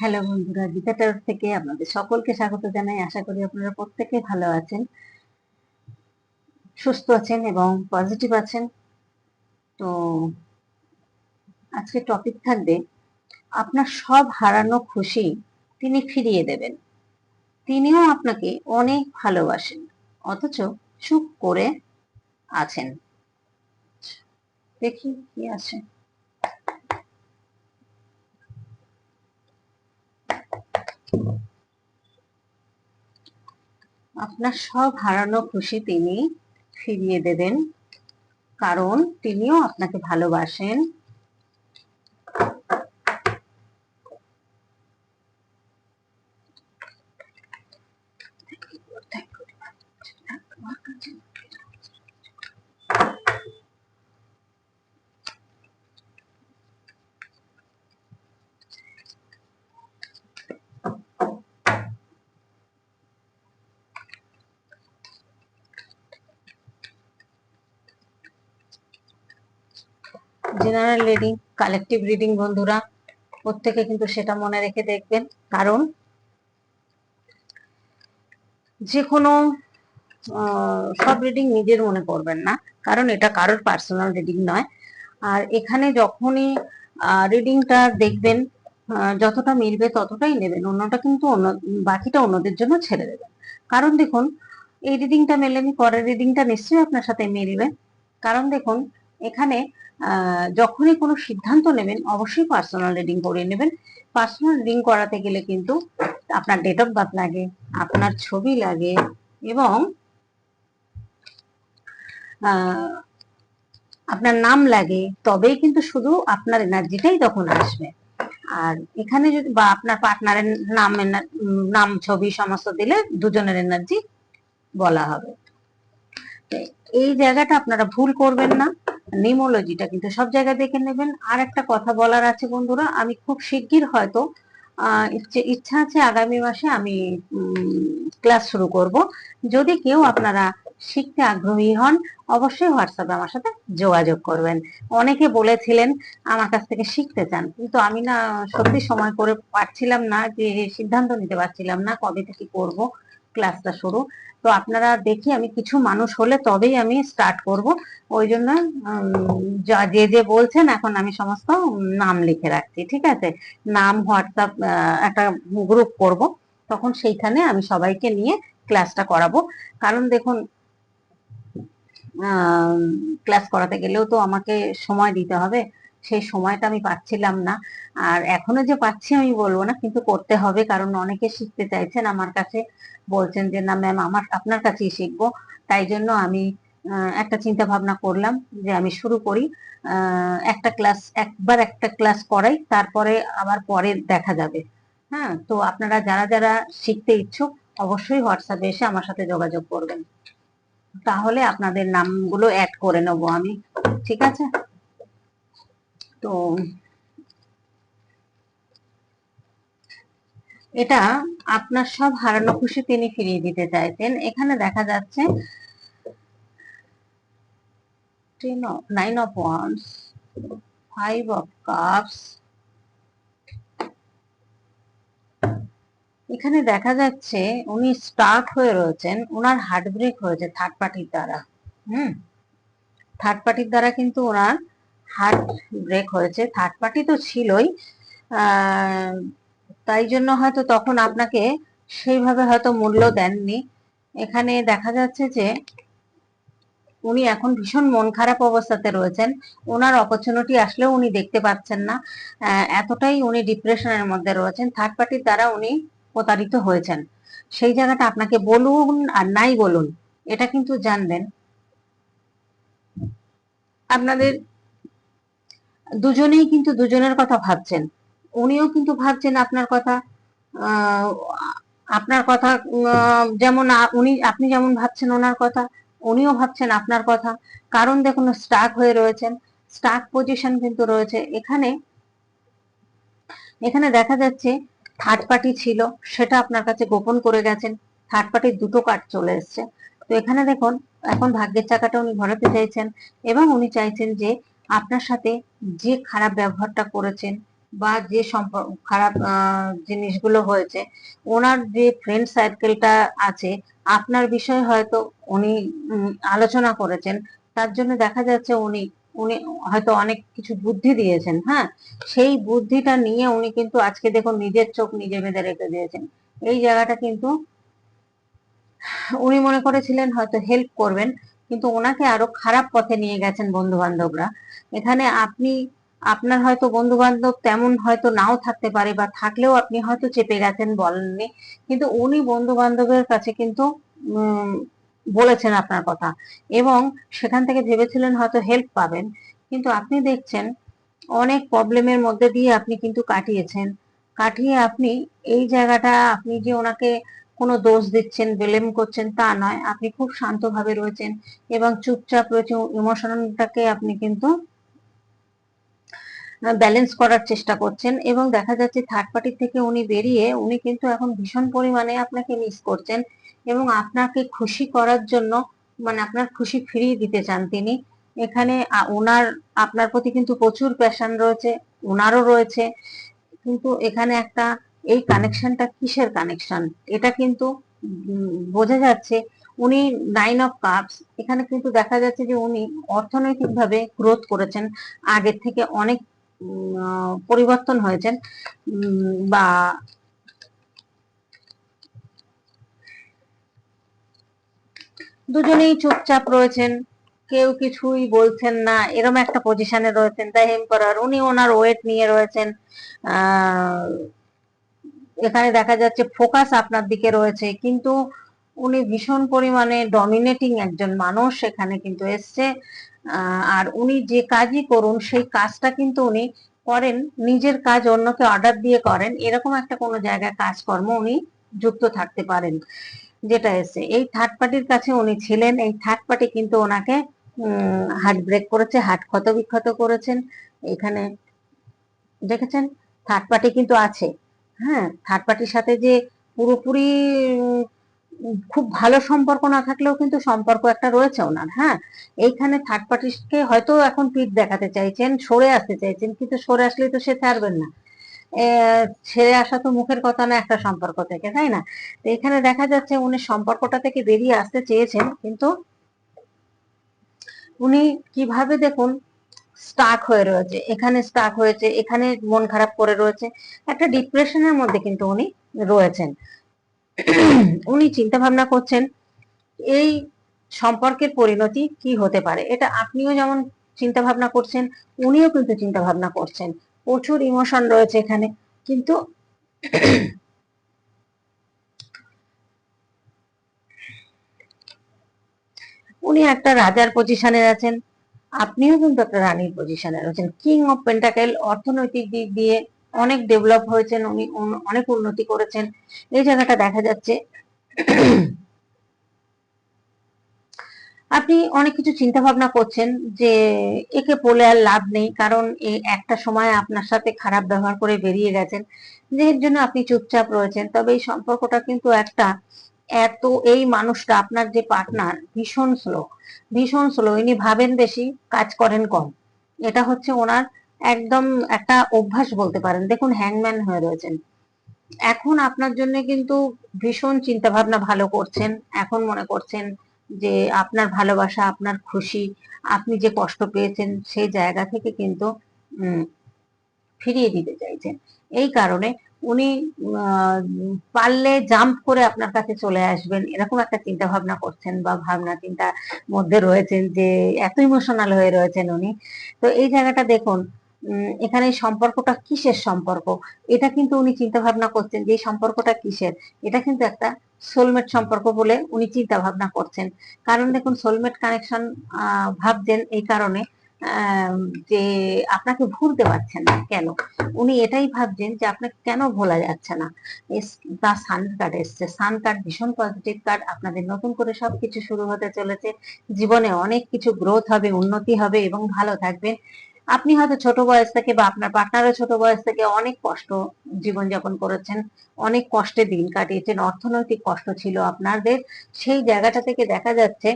Hello বন্ধুরা Gita tower থেকে আপনাদের সকলকে স্বাগত জানাই। আশা করি আপনারা প্রত্যেকে ভালো আছেন, সুস্থ আছেন এবং পজিটিভ আছেন। তো আজকে টপিক থাকবে, আপনার সব হারানো খুশি তিনি ফিরিয়ে দেবেন। তিনিও আপনাকে অনেক ভালোবাসেন, অথচ চুপ করে আছেন। দেখি কি আছে। আপনার সব হারানো খুশি তিনি ফিরিয়ে দেবেন কারণ তিনিও আপনাকে ভালোবাসেন। জেনারেল রিডিং কালেকটিভ রিডিং বন্ধুরা, প্রত্যেকে কিন্তু সেটা মনে রেখে দেখবেন। কারণ যে কোনো সব রিডিং নিজের মনে করবেন না। কারণ এটা কারোর পার্সোনাল রিডিং নয়। আর এখানে যখনই রিডিংটা দেখবেন যতটা মিলবে ততটাই নেবেন। অন্যটা কিন্তু অন্য, বাকিটা অন্যদের জন্য ছেড়ে দেবেন। কারণ দেখুন, এই রিডিংটা মেলেনি পরের রিডিংটা নিশ্চয়ই আপনার সাথে মিলবে। কারণ দেখুন এখানে যখনই কোনো সিদ্ধান্ত নেবেন, অবশ্যই পার্সোনাল রিডিং করে নেবেন। পার্সোনাল রিডিং করাতে গেলে কিন্তু আপনার ডেট অফ বার্থ লাগে, আপনার ছবি লাগে এবং আপনার নাম লাগে, তবেই কিন্তু শুধু আপনার এনার্জিটাই তখন আসবে। আর এখানে যদি বা আপনার পার্টনারের নাম নাম, ছবি সমস্ত দিলে দুজনের এনার্জি বলা হবে। এই জায়গাটা আপনারা ভুল করবেন না। নিমোলজিটা কিন্তু সব জায়গায় দেখে নেবেন। আর একটা কথা বলার আছে বন্ধুরা, আমি খুব শিগগির হয়তো ইচ্ছা আছে আগামী মাসে আমি ক্লাস শুরু করব। যদি কেউ আপনারা শিখতে আগ্রহী হন, অবশ্যই হোয়াটসঅ্যাপে আমার সাথে যোগাযোগ করবেন। অনেকে বলেছিলেন আমার কাছ থেকে শিখতে চান, কিন্তু আমি না সত্যি সময় করে পারছিলাম না, যে সিদ্ধান্ত নিতে পারছিলাম না কবে থেকে করব। ক্লাসটা শুরু। তো আপনারা দেখি আমি কিছু মানুষ হলে তবেই আমি স্টার্ট করব। ওই জন্য যে যে বলছেন, এখন আমি সমস্ত নাম লিখে রাখছি, ঠিক আছে? নাম হোয়াটসঅ্যাপ একটা গ্রুপ করব। তখন সেইখানে আমি সবাইকে নিয়ে ক্লাসটা করাবো। কারণ দেখুন ক্লাস করাতে গেলেও তো আমাকে সময় দিতে হবে। সেই সময়টা আমি পাচ্ছিলাম না। আর এখনও যে পাচ্ছি আমি বলব না, কিন্তু করতে হবে, কারণ অনেকে শিখতে চাইছেন, আমার কাছে বলছেন যে, না ম্যাম আমার, আপনার কাছেই শিখব। তাই জন্য আমি একটা চিন্তা ভাবনা করলাম যে, আমি শুরু করি একটা ক্লাস, একবার একটা ক্লাস করাই, তারপরে আবার পরে দেখা যাবে। হ্যাঁ তো আপনারা যারা যারা শিখতে ইচ্ছুক, অবশ্যই হোয়াটসঅ্যাপে এসে আমার সাথে যোগাযোগ করবেন। তাহলে আপনাদের নামগুলো অ্যাড করে নেব আমি। ঠিক আছে? তো এটা আপনার সব হারানো খুশি তিনি ফিরিয়ে দিতে চাইতেন। এখানে দেখা যাচ্ছে ফাইভ কাপস এখানে দেখা যাচ্ছে উনি স্টার্ট হয়ে রয়েছেন ওনার হার্ট ব্রেক হয়েছে থার্ড পার্টির দ্বারা। হুম? থার্ড পার্টির দ্বারা কিন্তু ওনার হার্ট ব্রেক হয়েছে থার্ড পার্টি তো ছিলই তাই জন্য হয়তো তখন আপনাকে সেইভাবে হয়তো মূল্য দেননি। এখানে দেখা যাচ্ছে যে উনি এখন ভীষণ মন খারাপ অবস্থাতে রয়েছেন। ওনার অপরচুনিটি আসলেও উনি দেখতে পাচ্ছেন না। এতটাই উনি ডিপ্রেশনের মধ্যে রয়েছেন। থার্ড পার্টির দ্বারা উনি প্রতারিত হয়েছেন। সেই জায়গাটা আপনাকে বলুন আর নাই বলুন, এটা কিন্তু জানবেন। আপনাদের দুজনেই কিন্তু দুজনের কথা ভাবছেন। উনিও কিন্তু ভাবছেন আপনার কথা আপনার কথা যেমন উনি, আপনি যেমন ভাবছেন ওনার কথা, উনিও ভাবছেন আপনার কথা। কারণ দেখুন স্টাক হয়ে রয়েছেন স্টাক পজিশন কিন্তু রয়েছে। এখানে এখানে দেখা যাচ্ছে থার্ড পার্টি ছিল, সেটা আপনার কাছে গোপন করে গেছেন থার্ড পার্টির দুটো কার্ড চলে এসছে। তো এখানে দেখুন, এখন ভাগ্যের চাকাটা উনি ঘোরাতে চাইছেন, এবং উনি চাইছেন যে আপনার সাথে যে খারাপ ব্যবহারটা করেছেন বা যে সম্পর্ক খারাপ জিনিসগুলো হয়েছে, ওনার যে ফ্রেন্ড সার্কেলটা আছে, আপনার বিষয়ে হয়তো উনি আলোচনা করেছেন, তার জন্য দেখা যাচ্ছে উনি উনি হয়তো অনেক কিছু বুদ্ধি দিয়েছেন হ্যাঁ? সেই বুদ্ধিটা নিয়ে উনি কিন্তু আজকে দেখুন নিজের চোখ নিজে বেঁধে রেখে দিয়েছেন। এই জায়গাটা কিন্তু উনি মনে করেছিলেন হয়তো হেল্প করবেন কিন্তু ওনাকে আরও খারাপ পথে নিয়ে গেছেন বন্ধু বান্ধবরা এখানে আপনি, আপনার হয়তো বন্ধু বান্ধব তেমন হয়তো নাও থাকতে পারে বা থাকলেও আপনি হয়তো চেপে গেছেন বলেননি। কিন্তু উনি বন্ধু বান্ধবের কাছে কিন্তু বলেছেন আপনার কথা এবং সেখান থেকে ভেবেছিলেন হয়তো হেল্প পাবেন। কিন্তু আপনি দেখছেন, অনেক প্রবলেমের মধ্যে দিয়ে আপনি কিন্তু কাটিয়েছেন। কাটিয়ে আপনি এই জায়গাটা, আপনি যে ওনাকে কোনো দোষ দিচ্ছেন, ব্লেম করছেন তা নয়। আপনি খুব শান্তভাবে রয়েছেন এবং চুপচাপ রয়েছেন। ইমোশনটাকে আপনি কিন্তু ব্যালেন্স করার চেষ্টা করছেন এবং দেখা যাচ্ছে থার্ড পার্টি থেকে উনি বেরিয়ে উনি কিন্তু এখন ভীষণ পরিমাণে আপনাকে মিস করছেন এবং আপনাকে খুশি করার জন্য মানে আপনার খুশি ফিরিয়ে দিতে চান তিনি। এখানে ওনার আপনার প্রতি কিন্তু প্রচুর প্যাশন রয়েছে ওনারও রয়েছে। কিন্তু এখানে একটা এই কানেকশনটা কিসের কানেকশন এটা কিন্তু বোঝা যাচ্ছে উনি নাইন অফ কাপস এখানে কিন্তু দেখা যাচ্ছে যে উনি অর্থনৈতিকভাবে গ্রোথ করেছেন, আগের থেকে অনেক পরিবর্তন হয়েছেন বা দুজনেই চুপচাপ রয়েছেন, কেউ কিছুই বলছেন না, এরম একটা পজিশনে রয়েছেন দ্য এম্পারার উনি ওনার ওয়েট নিয়ে রয়েছেন, আহ এখানে দেখা যাচ্ছে ফোকাস আপনার দিকে রয়েছে, কিন্তু উনি ভীষণ পরিমাণে ডমিনেটিং একজন মানুষ এখানে কিন্তু এসছে। আর উনি যে কাজই করুন, সেই কাজটা কিন্তু উনি করেন, নিজের কাজ অন্যকে অর্ডার দিয়ে করেন, এরকম একটা কোনো জায়গায় কাজকর্ম উনি যুক্ত থাকতে পারেন, যেটা এসছে। এই থার্ড পার্টির কাছে উনি ছিলেন, এই থার্ড পার্টি কিন্তু ওনাকে হার্ট ব্রেক করেছে হার্ট ক্ষত বিক্ষত করেছেন। এখানে দেখেছেন থার্ড পার্টি কিন্তু আছে। হ্যাঁ থার্ড পার্টির সাথে যে পুরোপুরি খুব ভালো সম্পর্ক না থাকলেও কিন্তু সম্পর্ক একটা রয়েছে ওনার হ্যাঁ? এইখানে থার্ড পার্টিকে হয়তো এখন পিঠ দেখাতে চাইছেন, সরে আসতে চাইছেন, কিন্তু সরে আসলে তো সে ছাড়বেন না। ছেড়ে আসা তো মুখের কথা না একটা সম্পর্ক থেকে, তাই না? তো এখানে দেখা যাচ্ছে উনি সম্পর্কটা থেকে বেরিয়ে আসতে চেয়েছেন, কিন্তু উনি কীভাবে দেখুন স্টাক হয়ে রয়েছে, এখানে স্টাক হয়েছে, এখানে মন খারাপ করে রয়েছে। একটা ডিপ্রেশনের মধ্যে কিন্তু উনি রয়েছেন। উনি চিন্তা ভাবনা করছেন, এই সম্পর্কের পরিণতি কি হতে পারে? এটা আপনিও যেমন চিন্তা ভাবনা করছেন, উনিও কিন্তু চিন্তা ভাবনা করছেন। প্রচুর ইমোশন রয়েছে এখানে, কিন্তু উনি একটা রাজার পজিশনে আছেন। আপনিও কিন্তু একটা রানীর পজিশনে রয়েছেন। কিং অফ পেন্টাকেল অর্থনৈতিক দিক দিয়ে অনেক ডেভেলপ হয়েছেন, উনি অনেক উন্নতি করেছেন। এই জায়গাটা দেখা যাচ্ছে। আপনি অনেক কিছু চিন্তা ভাবনা করছেন যে একে বলে আর লাভ নেই, কারণ এ একটা সময় আপনার সাথে খারাপ ব্যবহার করে বেরিয়ে গেছেন। যে জন্য আপনি চুপচাপ রয়েছেন, তবে এই সম্পর্কটা কিন্তু একটা এত এই মানুষটা আপনার যে পার্টনার ভীষণ স্লো ভীষণ স্লো ইনি ভাবেন বেশি, কাজ করেন কম। এটা হচ্ছে ওনার একদম একটা অভ্যাস বলতে পারেন। দেখুন হ্যাংম্যান হয়ে রয়েছেন। এখন আপনার জন্য কিন্তু ভীষণ চিন্তা ভাবনা ভালো করছেন। এখন মনে করছেন যে আপনার ভালোবাসা, আপনার খুশি, আপনি যে কষ্ট পেয়েছেন সেই জায়গা থেকে কিন্তু ফিরিয়ে দিতে চাইছেন। এই কারণে উনি পারলে জাম্প করে আপনার কাছে চলে আসবেন। এরকম একটা চিন্তা ভাবনা করছেন বা ভাবনা চিন্তা মধ্যে রয়েছেন যে, এত ইমোশনাল হয়ে রয়েছেন উনি। তো এই জায়গাটা দেখুন এখানে সম্পর্কটা কিসের সম্পর্ক? এটা কিন্তু উনি চিন্তা ভাবনা করছেন যে সম্পর্কটা কিসের? এটা কিন্তু একটা সোলমেট সম্পর্ক বলে উনি চিন্তা ভাবনা করছেন। কারণ দেখুন সোলমেট কানেকশন ভাবছেন এই কারণে যে আপনাকে ভুলতে পারছেন না, কেন? উনি এটাই ভাবছেন যে আপনাকে কেন ভোলা যাচ্ছে না? দা সান কার্ড এসছে। সান কার্ড ভীষণ পজিটিভ কার্ড। আপনাদের নতুন করে সবকিছু শুরু হতে চলেছে। জীবনে অনেক কিছু গ্রোথ হবে, উন্নতি হবে এবং ভালো থাকবেন। আপনি হয়তো ছোট বয়স থেকে বা আপনার পার্টনারও ছোট বয়স থেকে অনেক কষ্ট জীবনযাপন করেছেন, অনেক কষ্টে দিন কাটিয়েছেন, অর্থনৈতিক কষ্ট ছিল আপনাদের। সেই জায়গাটা থেকে দেখা যাচ্ছে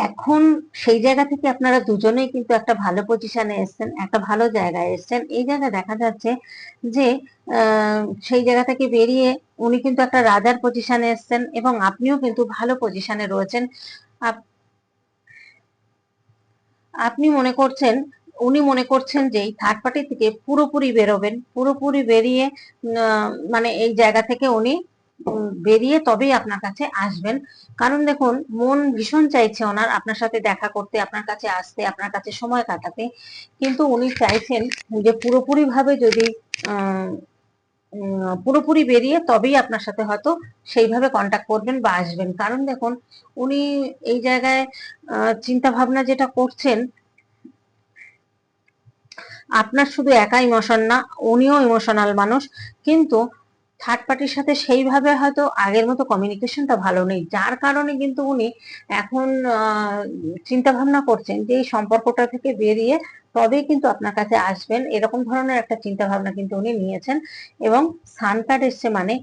এখন সেই জায়গা থেকে আপনারা দুজনেই কিন্তু একটা ভালো পজিশনে এসেছেন, একটা ভালো জায়গায় এসেছেন। এই জায়গায় দেখা যাচ্ছে যে সেই জায়গা থেকে বেরিয়ে উনি কিন্তু একটা রাজার পজিশনে এসেছেন এবং আপনিও কিন্তু ভালো পজিশনে রয়েছেন। আপ- আপনি মনে করছেন, উনি মনে করছেন যে এই থার্ড পার্টি থেকে পুরোপুরি বেরোবেন, পুরোপুরি বেরিয়ে মানে এই জায়গা থেকে উনি বেরিয়ে তবেই আপনার কাছে আসবেন। কারণ দেখুন, মন ভীষণ চাইছে ওনার আপনার সাথে দেখা করতে, আপনার কাছে আসতে, আপনার কাছে সময় কাটাতে। কিন্তু উনি চাইছেন যে পুরোপুরি ভাবে যদি পুরোপুরি বেরিয়ে তবেই আপনার সাথে হয়তো সেইভাবে কন্ট্যাক্ট করবেন বা আসবেন। কারণ দেখুন, উনি এই জায়গায় চিন্তা ভাবনা যেটা করছেন, আপনার শুধু একা ইমোশন না, উনিও ইমোশনাল মানুষ। কিন্তু থার্ড পার্টির সাথে সেইভাবে হয়তো আগের মতো কমিউনিকেশনটা ভালো নেই। যার কারণে কিন্তু উনি এখন চিন্তা ভাবনা করছেন যে এই সম্পর্কটা থেকে বেরিয়ে তবেই কিন্তু আপনার কাছে আসবেন। এরকম ধরনের একটা চিন্তা ভাবনা কিন্তু উনি নিয়েছেন এবং সান কার্ড এসছে মানে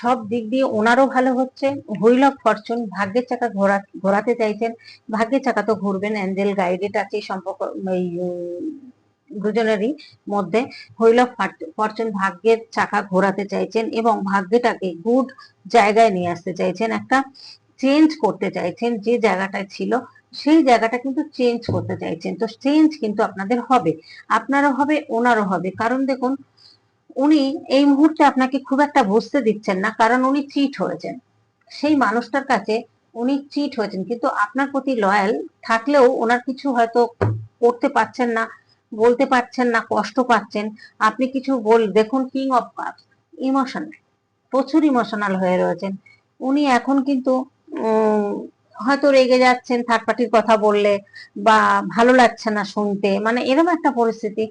সব দিক দিয়ে ওনারও ভালো হচ্ছে। হুইল অফ ফরচুন ভাগ্যের চাকা ঘোরা, ঘোরাতে চাইছেন। ভাগ্যের চাকা তো ঘুরবেন, অ্যাঞ্জেল গাইডেড আছে সম্পর্ক, এই দুজনেরই মধ্যে হইল ফরচুন ভাগ্যের চাকা ঘোরাতে চাইছেন এবং ভাগ্যটাকে গুড জায়গায় নিয়ে আসতে চাইছেন। একটা চেঞ্জ করতে চাইছেন যে জায়গাটায় ছিল, সেই জায়গাটা কিন্তু চেঞ্জ করতে চাইছেন। তো চেঞ্জ কিন্তু আপনাদের হবে, আপনারও হবে, ওনারও হবে। কারণ দেখুন, উনি এই মুহূর্তে আপনাকে খুব একটা বুঝতে দিচ্ছেন না, কারণ উনি চিট হয়েছেন। সেই মানুষটার কাছে উনি চিট হয়েছেন। কিন্তু আপনার প্রতি লয়াল থাকলেও ওনার কিছু হয়তো করতে পারছেন না বলতে পারছেন না, কষ্ট পাচ্ছেন, আপনি কিছু বল, দেখুন কিং অফ কাপস ইমোশনাল প্রচুর ইমোশনাল হয়ে রয়েছেন। উনি এখন কিন্তু হয়তো রেগে যাচ্ছেন থার্ড পার্টির কথা বললে, বা ভালো লাগছে না শুনতে মানে এরকম একটা পরিস্থিতি।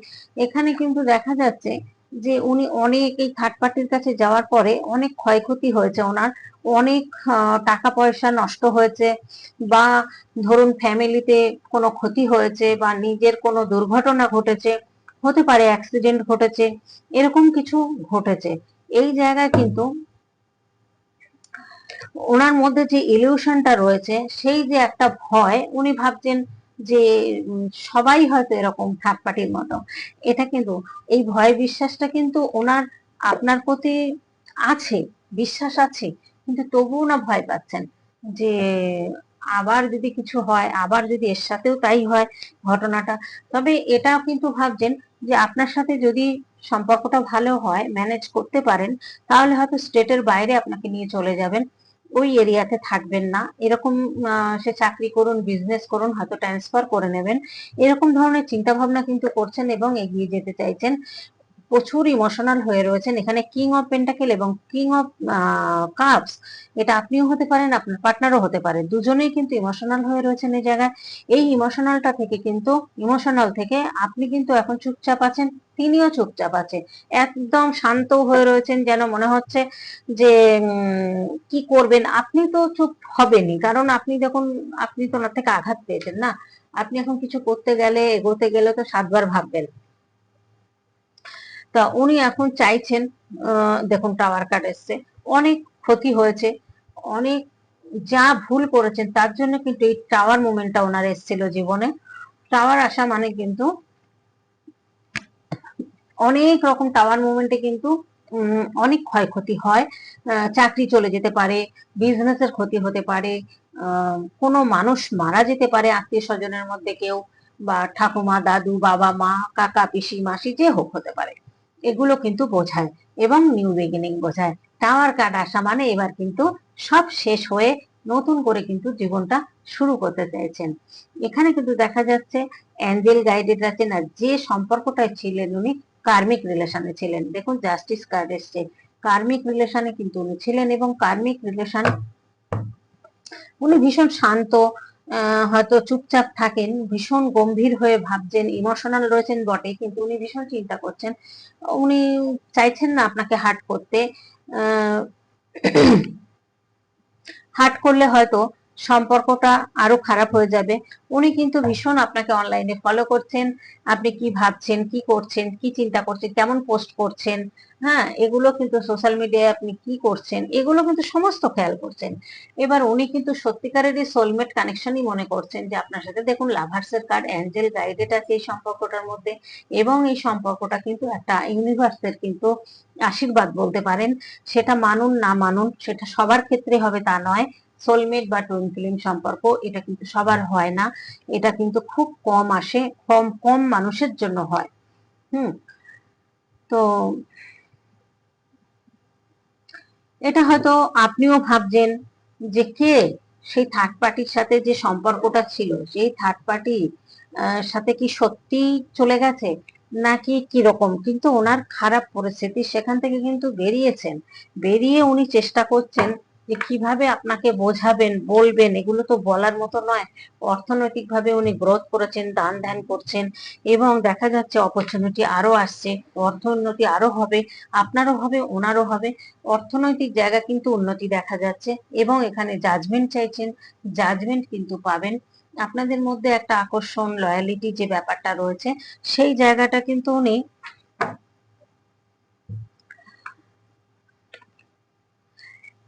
এখানে কিন্তু দেখা যাচ্ছে যে উনি অনেক এই পার্টির কাছে যাওয়ার পরে অনেক ক্ষয়ক্ষতি হয়েছে ওনার। অনেক টাকা পয়সা নষ্ট হয়েছে বা ধরুন ফ্যামিলিতে কোনো ক্ষতি হয়েছে বা নিজের কোনো দুর্ঘটনা ঘটেছে, হতে পারে অ্যাক্সিডেন্ট ঘটেছে, এরকম কিছু ঘটেছে। এই জায়গায় কিন্তু ওনার মধ্যে যে ইলিউশনটা রয়েছে, সেই যে একটা ভয়, উনি ভাবছেন যে সবাই হয়তো এরকম থার্ড পার্টির মতো। এটা কিন্তু, এই ভয় বিশ্বাসটা কিন্তু ওনার, আপনার প্রতি আছে, বিশ্বাস আছে, কিন্তু তবুও না ভয় পাচ্ছেন। যে, আবার যদি কিছু হয়, আবার যদি এর সাথেও তাই হয় ঘটনাটা, তবে এটাও কিন্তু ভাবছেন যে, আপনার সাথে যদি সম্পর্কটা ভালো হয় ম্যানেজ করতে পারেন, তাহলে হয়তো স্টেটের বাইরে আপনাকে নিয়ে চলে যাবেন। ওই এরিয়াতে থাকবেন না। এরকম সে চাকরি করুন বিজনেস করুন, হয়তো ট্রান্সফার করে নেবেন। এরকম ধরনের চিন্তা ভাবনা কিন্তু করছেন এবং এগিয়ে যেতে চাইছেন। প্রচুর ইমোশনাল হয়ে রয়েছেন। এখানে কিং অফ পেন্টাকেল এবং কিং অফ কাপস এটা আপনিও হতে পারেন, আপনার পার্টনারও হতে পারে দুজনেই কিন্তু ইমোশনাল হয়ে রয়েছেন এই জায়গায়। এই ইমোশনালটা থেকে কিন্তু ইমোশনাল থেকে আপনি কিন্তু এখন চুপচাপ আছেন, তিনিও চুপচাপ আছে একদম শান্ত হয়ে রয়েছেন, যেন মনে হচ্ছে যে কি করবেন? আপনি তো চুপ হবেনই, কারণ আপনি যখন, আপনি তো ওনার থেকে আঘাত পেয়েছেন না? আপনি এখন কিছু করতে গেলে, এগোতে গেলে তো সাতবার ভাববেন। তা উনি এখন চাইছেন দেখুন টাওয়ার কার্ড এসছে। অনেক ক্ষতি হয়েছে, অনেক যা ভুল করেছেন, তার জন্য কিন্তু এই টাওয়ার মুভমেন্টটা ওনার এসেছিল জীবনে। টাওয়ার আসা মানে কিন্তু অনেক রকম টাওয়ার মুভমেন্টে কিন্তু অনেক ক্ষয়ক্ষতি হয়। চাকরি চলে যেতে পারে বিজনেসের ক্ষতি হতে পারে কোনো মানুষ মারা যেতে পারে, আত্মীয় স্বজনের মধ্যে কেউ বা ঠাকুমা, দাদু, বাবা, মা, কাকা, পিসি, মাসি, যে হোক হতে পারে। এগুলো কিন্তু বোঝায় এবং নিউ বিগিনিং বোঝায়। টাওয়ার কার্ড আসা মানে এবার কিন্তু সব শেষ হয়ে নতুন করে কিন্তু জীবনটা শুরু করতে চাইছেন। এখানে কিন্তু দেখা যাচ্ছে অ্যাঞ্জেল গাইডেড আছেন না যে সম্পর্কটায় ছিলেন উনি কার্মিক রিলেশনে ছিলেন। দেখুন জাস্টিস কার্ড এসছে। কার্মিক রিলেশনে কিন্তু উনি ছিলেন এবং কার্মিক রিলেশন উনি ভীষণ শান্ত হয়তো চুপচাপ থাকেন, ভীষণ গম্ভীর হয়ে ভাবছেন ইমোশনাল রয়েছেন বটে, কিন্তু উনি ভীষণ চিন্তা করছেন। উনি চাইছেন না আপনাকে হার্ট করতে। হার্ট করলে হয়তো সম্পর্কটা আরও খারাপ হয়ে যাবে। উনি কিন্তু ভীষণ আপনাকে অনলাইনে ফলো করছেন। আপনি কি ভাবছেন, কি করছেন, কি চিন্তা করছেন, কেমন পোস্ট করছেন হ্যাঁ? এগুলো কিন্তু সোশ্যাল মিডিয়ায় আপনি কি করছেন, এগুলো কিন্তু সমস্ত খেয়াল করছেন। এবার উনি কিন্তু সত্যিকারেরই সোলমেট কানেকশনই মনে করছেন যে, আপনার সাথে দেখুন লাভার্সের কার্ড অ্যাঞ্জেল গাইডেড আছে এই সম্পর্কটার মধ্যে। এবং এই সম্পর্কটা কিন্তু একটা ইউনিভার্সের কিন্তু আশীর্বাদ বলতে পারেন। সেটা মানুন না মানুন, সেটা সবার ক্ষেত্রে হবে তা নয়। সোলমেট বা টুইন ফিলিং সম্পর্ক, এটা কিন্তু সবার হয় না। এটা কিন্তু খুব কম আসে, কম কম মানুষের জন্য হয়। হুম? তো এটা হয়তো আপনিও ভাবছেন যে কে? সেই থার্ড পার্টির সাথে যে সম্পর্কটা ছিল, সেই থার্ড পার্টি সাথে কি সত্যি চলে গেছে? নাকি কীরকম? কিন্তু ওনার খারাপ পরিস্থিতি সেখান থেকে কিন্তু বেরিয়েছেন। বেরিয়ে উনি চেষ্টা করছেন যে কীভাবে আপনাকে বোঝাবেন, বলবেন, এগুলো তো বলার মতো নয়। অর্থনৈতিক ভাবে উনি গ্রোথ করেছেন দান ধ্যান করছেন এবং দেখা যাচ্ছে অপরচুনিটি আরও আসছে, অর্থোন্নতি আরও হবে, আপনারও হবে, ওনারও হবে। অর্থনৈতিক জায়গা কিন্তু উন্নতি দেখা যাচ্ছে এবং এখানে জাজমেন্ট চাইছেন জাজমেন্ট কিন্তু পাবেন। আপনাদের মধ্যে একটা আকর্ষণ লয়ালিটি যে ব্যাপারটা রয়েছে, সেই জায়গাটা কিন্তু উনি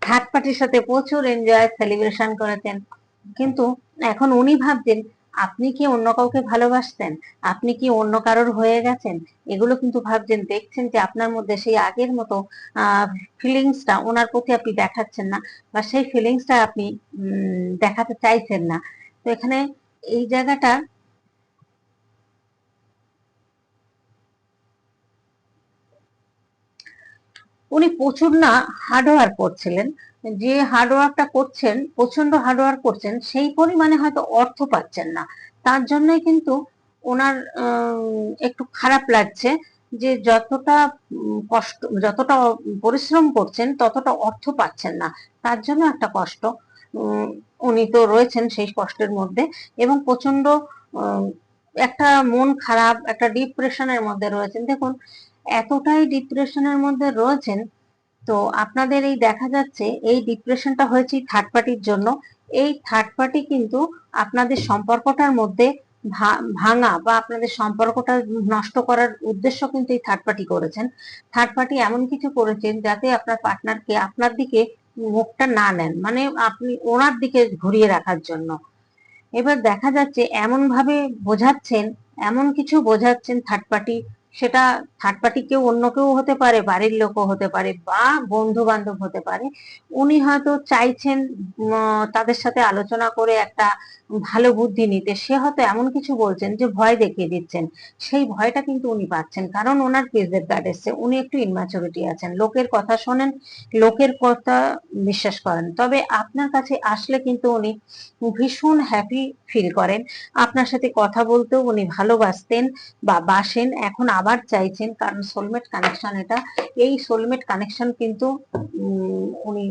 থার্ড পার্টির সাথে প্রচুর এনজয় সেলিব্রেশন করেছেন। কিন্তু এখন উনি ভাবছেন, আপনি কি অন্য কাউকে ভালোবাসতেন? আপনি কি অন্য কারোর হয়ে গেছেন? এগুলো কিন্তু ভাবছেন, দেখছেন যে আপনার মধ্যে সেই আগের মতো ফিলিংসটা ওনার প্রতি আপনি দেখাচ্ছেন না বা সেই ফিলিংসটা আপনি দেখাতে চাইছেন না। তো এখানে এই জায়গাটা উনি প্রচুর না হার্ডওয়ার্ক করছিলেন। যে হার্ডওয়ার্কটা করছেন প্রচণ্ড হার্ডওয়ার্ক করছেন, সেই পরিমাণে হয়তো অর্থ পাচ্ছেন না। তার জন্যই কিন্তু ওনার একটু খারাপ লাগছে যে যতটা কষ্ট, যতটা পরিশ্রম করছেন, ততটা অর্থ পাচ্ছেন না। তার জন্য একটা কষ্ট উনি তো রয়েছেন সেই কষ্টের মধ্যে এবং প্রচণ্ড একটা মন খারাপ, একটা ডিপ্রেশনের মধ্যে রয়েছেন। দেখুন এতটাই ডিপ্রেশনের মধ্যে রয়েছেন, তো আপনাদের এই দেখা যাচ্ছে এই ডিপ্রেশনটা হয়েছে থার্ড পার্টির জন্য। এই থার্ড পার্টি কিন্তু আপনাদের সম্পর্কটার মধ্যে ভাঙা বা আপনাদের সম্পর্কটা নষ্ট করার উদ্দেশ্য কিন্তু এই থার্ড পার্টি করেছেন। থার্ড পার্টি এমন কিছু করেছেন যাতে আপনার পার্টনারকে আপনার দিকে মুখটা না নেন মানে আপনি ওনার দিকে ঘুরিয়ে রাখার জন্য। এবার দেখা যাচ্ছে এমন ভাবে বোঝাচ্ছেন, এমন কিছু বোঝাচ্ছেন থার্ড পার্টি সেটা থার্ড পার্টি কেউ অন্য কেউ হতে পারে, বাড়ির লোকও হতে পারে বা বন্ধু বান্ধব হতে পারে। উনি হয়তো চাইছেন তাদের সাথে আলোচনা করে একটা ভালো বুদ্ধি নিতে। সে হয়তো এমন কিছু বলছেন যে ভয় দেখিয়ে দিচ্ছেন। সেই ভয়টা কিন্তু উনি পাচ্ছেন। কারণ ওনার পেজের কার্ড এসছে। উনি একটু ইনম্যাচুরিটি আছেন। লোকের কথা শোনেন, লোকের কথা বিশ্বাস করেন। তবে আপনার কাছে আসলে কিন্তু উনি ভীষণ হ্যাপি ফিল করেন। আপনার সাথে কথা বলতেও উনি ভালোবাসতেন বা বাসেন, এখন আবার চাইছেন কারণ সোলমেট কানেকশন এটা। এই সোলমেট কানেকশন কিন্তু উনি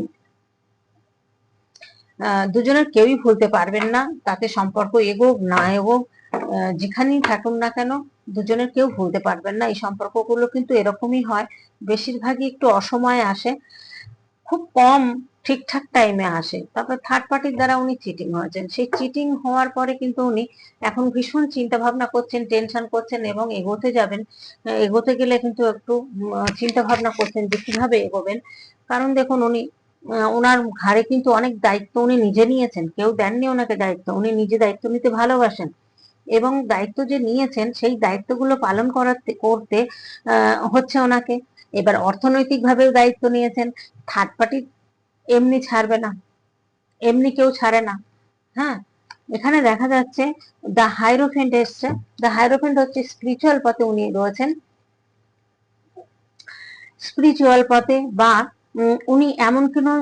দুজনের কেউই ভুলতে পারবেন না। তাতে সম্পর্ক এগোক, না এগোক যেখানেই থাকুন না কেন, দুজনের কেউ ভুলতে পারবেন না। এই সম্পর্কগুলো কিন্তু এরকমই হয়। বেশিরভাগই একটু অসময়ে আসে। খুব কম ঠিকঠাক টাইমে আসে। তারপর থার্ড পার্টির দ্বারা উনি চিটিং হয়েছেন। সেই চিটিং হওয়ার পরে কিন্তু উনি এখন ভীষণ চিন্তা ভাবনা করছেন টেনশন করছেন এবং এগোতে যাবেন। এগোতে গেলে কিন্তু একটু চিন্তা ভাবনা করছেন যে কীভাবে এগোবেন। কারণ দেখুন উনি ওনার ঘাড়ে কিন্তু অনেক দায়িত্ব উনি নিজে নিয়েছেন। কেউ দেননি ওনাকে দায়িত্ব, উনি নিজে দায়িত্ব নিতে ভালোবাসেন। এবং দায়িত্ব যে নিয়েছেন, সেই দায়িত্বগুলো পালন করাতে, করতে হচ্ছে ওনাকে। এবার অর্থনৈতিক ভাবেও দায়িত্ব নিয়েছেন। থার্ড পার্টি এমনি ছাড়বে না। এমনি কেউ ছাড়ে না। হ্যাঁ? এখানে দেখা যাচ্ছে দ্য হাইরোফেন্ট এসছে। দ্য হাইরোফেন্ট হচ্ছে স্পিরিচুয়াল পথে উনি রয়েছেন। স্পিরিচুয়াল পথে বা উনি এমন কোনো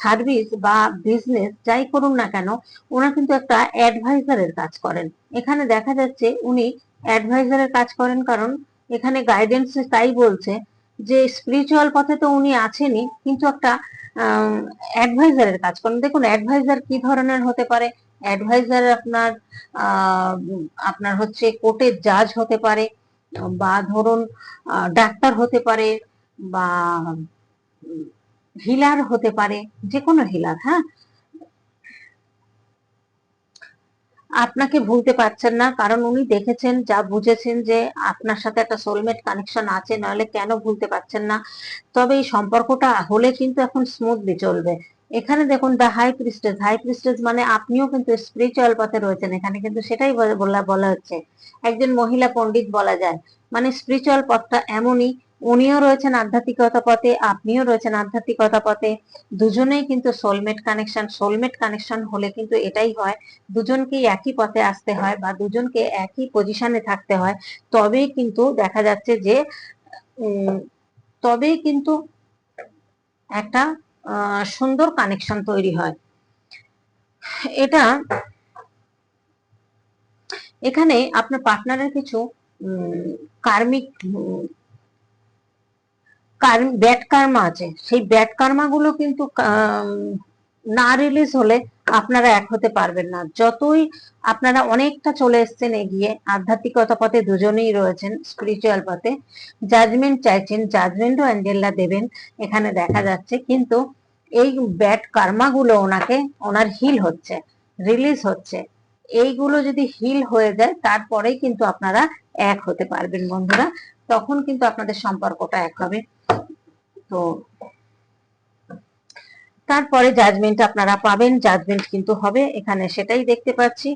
সার্ভিস বা বিজনেস যাই করুন না কেন, ওনার কিন্তু একটা অ্যাডভাইজারের কাজ করেন। এখানে দেখা যাচ্ছে উনি অ্যাডভাইজারের কাজ করেন কারণ এখানে গাইডেন্স তাই বলছে যে স্পিরিচুয়াল পথে তো উনি আছেনই, কিন্তু একটা অ্যাডভাইজারের কাজ করেন। দেখুন অ্যাডভাইজার কি ধরনের হতে পারে? অ্যাডভাইজার আপনার আপনার হচ্ছে কোর্টের জাজ হতে পারে, বা ধরুন ডাক্তার হতে পারে, বা হিলার হতে পারে যে কোনো হিলার হ্যাঁ? আপনাকে ভুলতে পারছেন না, কারণ উনি দেখেছেন, যা বুঝেছেন যে আপনার সাথে একটা সোলমেট কানেকশন আছে, নাহলে কেন ভুলতে পারছেন না? তবে এই সম্পর্কটা হলে কিন্তু এখন স্মুথলি চলবে। এখানে দেখুন the high prestige high prestige মানে আপনিও কিন্তু স্পিরিচুয়াল পথে রয়েছেন, এখানে কিন্তু সেটাই বলা বলা হচ্ছে। একজন মহিলা পণ্ডিত বলা যায়। মানে স্পিরিচুয়াল পথটা এমনই উনিও রয়েছেন আধ্যাত্মিকতা পথে, আপনিও রয়েছেন আধ্যাত্মিকতা পথে। দুজনেই কিন্তু সোলমেট কানেকশন সোলমেট কানেকশন হলে কিন্তু এটাই হয়, দুজনকেই একই পথে আসতে হয় বা দুজনকে একই পজিশনে থাকতে হয়। তবেই কিন্তু দেখা যাচ্ছে যে তবেই কিন্তু একটা সুন্দর কানেকশন তৈরি হয়। এটা এখানে আপনার পার্টনারের কিছু কার্মিক ব্যাড কার্মা আছে। সেই ব্যাড কার্মা গুলো কিন্তু না রিলিজ হলে আপনারা এক হতে পারবেন না। যতই আপনারা অনেকটা চলে এসছেন এগিয়ে, আধ্যাত্মিকতা পথে দুজনেই রয়েছেন স্পিরিচুয়াল পথে জাজমেন্ট চাইছেন জাজমেন্টও অ্যাঞ্জেলরা দেবেন, এখানে দেখা যাচ্ছে। কিন্তু এই ব্যাড কার্মাগুলো ওনাকে, ওনার হিল হচ্ছে রিলিজ হচ্ছে। এইগুলো যদি হিল হয়ে যায়, তারপরেই কিন্তু আপনারা এক হতে পারবেন বন্ধুরা। তখন কিন্তু আপনাদের সম্পর্কটা এক হবে। তো তারপরে জাজমেন্ট আপনারা পাবেন জাজমেন্ট কিন্তু হবে, এখানে সেটাই দেখতে পাচ্ছি।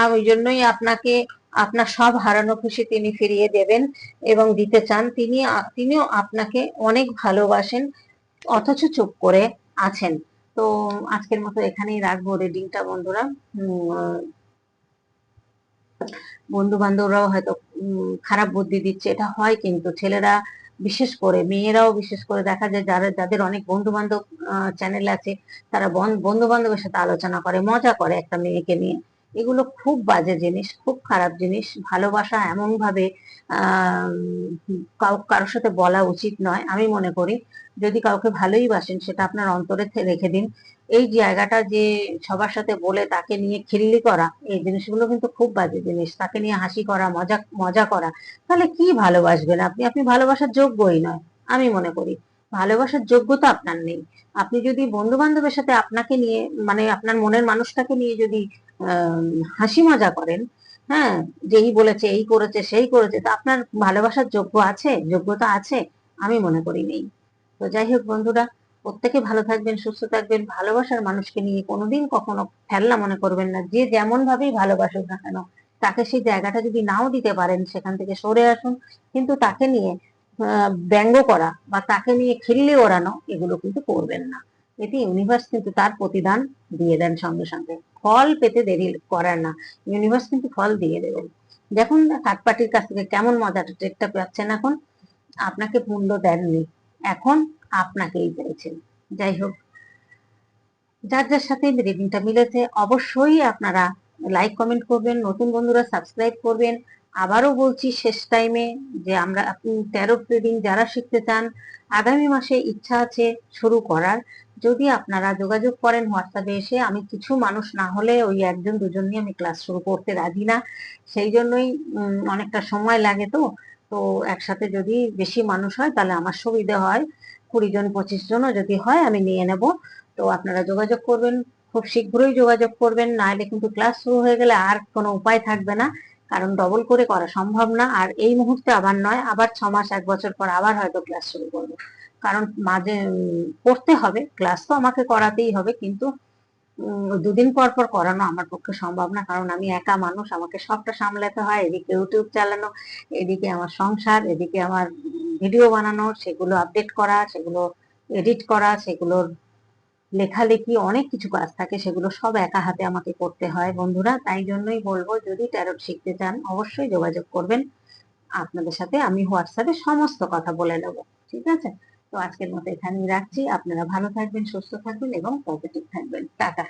আর ওই জন্যই আপনাকে, আপনার সব হারানো খুশি তিনি ফিরিয়ে দেবেন এবং দিতে চান। তিনি, তিনিও আপনাকে অনেক ভালোবাসেন, অথচ চুপ করে আছেন। তো আজকের মতো এখানেই রাখব রিডিংটা বন্ধুরা। বন্ধু বান্ধবরাও হয়তো খারাপ বুদ্ধি দিচ্ছে, এটা হয় কিন্তু। ছেলেরা বিশেষ করে, মেয়েরাও বিশেষ করে দেখা যায় যারা, যাদের অনেক বন্ধু বান্ধব চ্যানেল আছে, তারা বন্ধু বান্ধবের সাথে আলোচনা করে, মজা করে একটা মেয়েকে নিয়ে। এগুলো খুব বাজে জিনিস, খুব খারাপ জিনিস। ভালোবাসা এমন ভাবে কারোর সাথে বলা উচিত নয়। আমি মনে করি, যদি কাউকে ভালোই বাসেন, সেটা আপনার অন্তরে রেখে দিন। এই জায়গাটা যে সবার সাথে বলে তাকে নিয়ে খিল্লি করা, এই জিনিসগুলো কিন্তু খুব বাজে জিনিস। তাকে নিয়ে হাসি করা, মজা মজা করা, তাহলে কি ভালোবাসবেন আপনি? আপনি ভালোবাসার যোগ্যই নয়, আমি মনে করি। ভালোবাসার যোগ্যতা আপনার নেই। আপনি যদি বন্ধু বান্ধবের সাথে আপনাকে নিয়ে মানে আপনার মনের মানুষটাকে নিয়ে যদি হাসি মজা করেন হ্যাঁ যেই বলেছে, এই করেছে, সেই করেছে, তা আপনার ভালোবাসার যোগ্য আছে, যোগ্যতা আছে, আমি মনে করি নেই। তো যাই হোক বন্ধুরা প্রত্যেকে ভালো থাকবেন, সুস্থ থাকবেন। ভালোবাসার মানুষকে নিয়ে কোনোদিন কখনো ফেলনা মনে করবেন না। যে যেমন ভাবেই ভালোবাসুক না কেন, তাকে সেই জায়গাটা যদি নাও দিতে পারেন, সেখান থেকে সরে আসুন। কিন্তু তাকে নিয়ে ব্যঙ্গ করা বা তাকে নিয়ে খিল্লি ওড়ানো, এগুলো কিন্তু করবেন না। এটি ইউনিভার্স কিন্তু তার প্রতিদান দিয়ে দেন সঙ্গে সঙ্গে। ফল পেতে দেরি করার না। ইউনিভার্স কিন্তু ফল দিয়ে দেবেন। দেখুন থার্ড পার্টির কাছ থেকে কেমন মজাটা ট্রেকটা পাচ্ছেন এখন? আপনাকে মূল্য দেননি। এখন আপনাকেই চাইছেন যাই হোক, যার যার সাথে রিডিংটা মিলেছে অবশ্যই আপনারা লাইক, কমেন্ট করবেন, নতুন বন্ধুরা সাবস্ক্রাইব করবেন। আবারও বলছি, শেষ টাইমে যে আমরা আপনি ট্যারো রিডিং যারা শিখতে চান, আগামী মাসে ইচ্ছা আছে শুরু করার। যদি আপনারা যোগাযোগ করেন হোয়াটসঅ্যাপে এসে, আমি কিছু মানুষ না হলে ওই একজন, দুজন নিয়ে আমি ক্লাস শুরু করতে রাজি না। সেই জন্যই অনেকটা সময় লাগে তো। তো একসাথে যদি বেশি মানুষ হয়, তাহলে আমার সুবিধা হয়। কুড়ি জন, পঁচিশ জনও যদি হয় আমি নিয়ে নেব। তো আপনারা যোগাযোগ করবেন, খুব শীঘ্রই যোগাযোগ করবেন, না নাহলে কিন্তু ক্লাস শুরু হয়ে গেলে আর কোনো উপায় থাকবে না, কারণ ডবল করে করা সম্ভব না। আর এই মুহূর্তে আবার নয়, আবার ছ মাস, এক বছর পর আবার হয়তো ক্লাস শুরু করব। কারণ মাঝে পড়তে হবে, ক্লাস তো আমাকে করাতেই হবে, কিন্তু দুদিন পর পর করানো আমার পক্ষে সম্ভব না, কারণ আমি একা মানুষ, আমাকে সবটা সামলাতে হয়, এদিকে ইউটিউব চালানো, এদিকে আমার সংসার, এদিকে আমার ভিডিও বানানো, সেগুলো আপডেট করা, সেগুলো এডিট করা, সেগুলোর লেখালেখি, অনেক কিছু কাজ থাকে, সেগুলো সব একা হাতে আমাকে করতে হয় বন্ধুরা। তাই জন্যই বলব, যদি ট্যারট শিখতে চান, অবশ্যই যোগাযোগ করবেন। আপনাদের সাথে আমি হোয়াটসঅ্যাপে সমস্ত কথা বলে নেব, ঠিক আছে? তো আজকের মতো এখানেই রাখছি। আপনারা ভালো থাকবেন সুস্থ থাকবেন এবং পজিটিভ থাকবেন। টাটা।